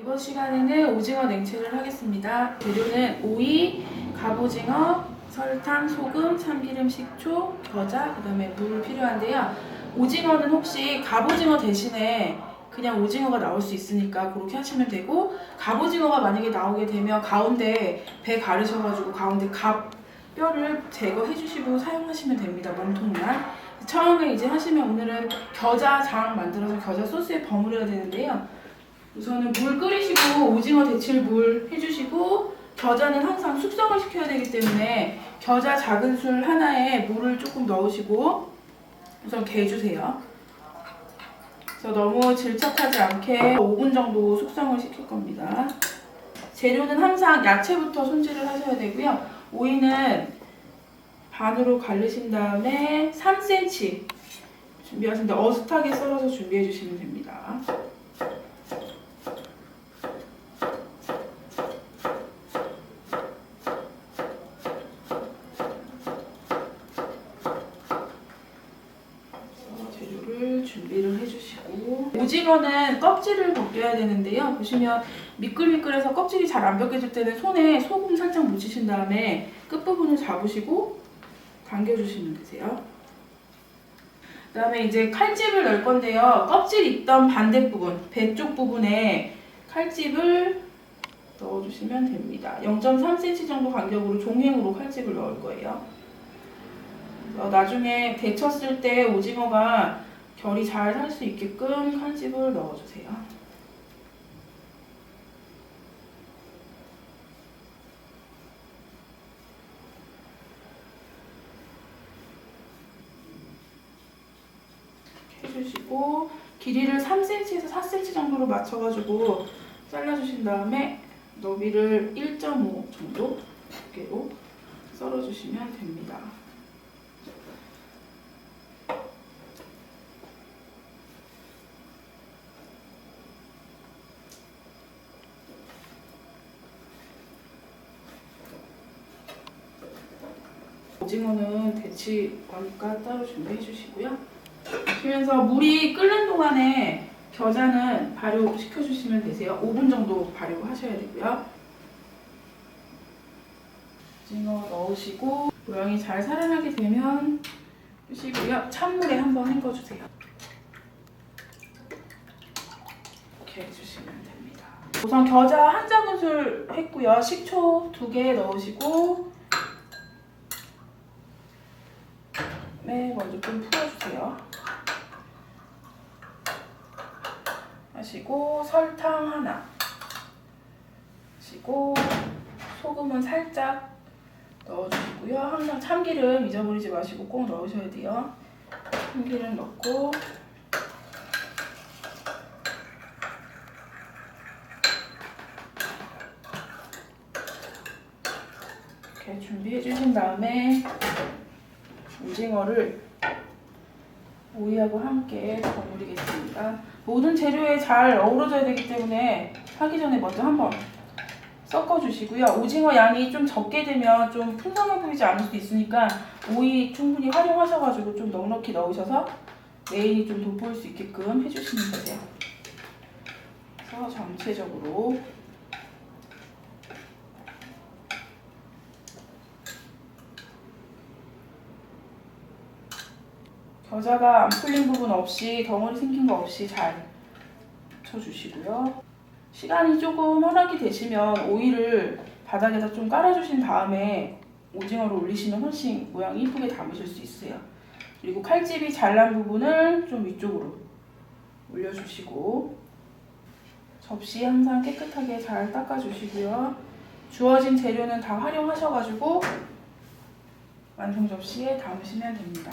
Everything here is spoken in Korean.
이번 시간에는 오징어 냉채를 하겠습니다. 재료는 오이, 갑오징어, 설탕, 소금, 참기름, 식초, 겨자, 그 다음에 물 필요한데요. 오징어는 혹시 갑오징어 대신에 그냥 오징어가 나올 수 있으니까 그렇게 하시면 되고 갑오징어가 만약에 나오게 되면 가운데 배 가르셔가지고 가운데 갑 뼈를 제거해 주시고 사용하시면 됩니다. 몸통만. 처음에 이제 하시면 오늘은 겨자 장 만들어서 겨자 소스에 버무려야 되는데요. 우선은 물 끓이시고 오징어 데칠 물 해주시고 겨자는 항상 숙성을 시켜야 되기 때문에 겨자 작은 술 하나에 물을 조금 넣으시고 우선 개주세요. 그래서 너무 질척하지 않게 5분 정도 숙성을 시킬 겁니다. 재료는 항상 야채부터 손질을 하셔야 되고요. 오이는 반으로 갈르신 다음에 3cm 준비하신다. 어슷하게 썰어서 준비해 주시면 됩니다. 그래서 재료를 준비를 해주시고 오징어는 껍질을 벗겨야 되는데요. 보시면 미끌미끌해서 껍질이 잘 안 벗겨질 때는 손에 소금 살짝 묻히신 다음에 끝부분을 잡으시고 당겨주시면 되세요. 그 다음에 이제 칼집을 넣을 건데요. 껍질 있던 반대 부분, 배 쪽 부분에 칼집을 넣어주시면 됩니다. 0.3cm 정도 간격으로 종횡으로 칼집을 넣을 거예요. 나중에 데쳤을 때 오징어가 결이 잘 살 수 있게끔 칼집을 넣어주세요. 해주시고 길이를 3cm에서 4cm 정도로 맞춰가지고 잘라주신 다음에 너비를 1.5 정도 두께로 썰어주시면 됩니다. 오징어는 데치거니까 따로 준비해 주시고요. 그러면서 물이 끓는 동안에 겨자는 발효시켜 주시면 되세요. 5분 정도 발효하셔야 되고요. 오징어 넣으시고 모양이 잘 살아나게 되면 끄시고요. 찬물에 한번 헹궈 주세요. 이렇게 해주시면 됩니다. 우선 겨자 한 작은술 했고요. 식초 두 개 넣으시고 네, 먼저 좀 풀어주세요. 하시고 설탕 하나 하시고 소금은 살짝 넣어주시고요. 항상 참기름 잊어버리지 마시고 꼭 넣으셔야 돼요. 참기름 넣고 이렇게 준비해 주신 다음에 오징어를 오이하고 함께 버무리겠습니다. 모든 재료에 잘 어우러져야 되기 때문에 하기 전에 먼저 한번 섞어주시고요. 오징어 양이 좀 적게 되면 좀 풍성해 보이지 않을 수도 있으니까 오이 충분히 활용하셔가지고 좀 넉넉히 넣으셔서 메인이 좀 돋보일 수 있게끔 해주시면 되세요. 그래서 전체적으로 겨자가 안 풀린 부분 없이 덩어리 생긴 거 없이 잘 쳐주시고요. 시간이 조금 허락이 되시면 오이를 바닥에다 좀 깔아주신 다음에 오징어를 올리시면 훨씬 모양이 이쁘게 담으실 수 있어요. 그리고 칼집이 잘난 부분을 좀 위쪽으로 올려주시고 접시 항상 깨끗하게 잘 닦아주시고요. 주어진 재료는 다 활용하셔가지고 완성 접시에 담으시면 됩니다.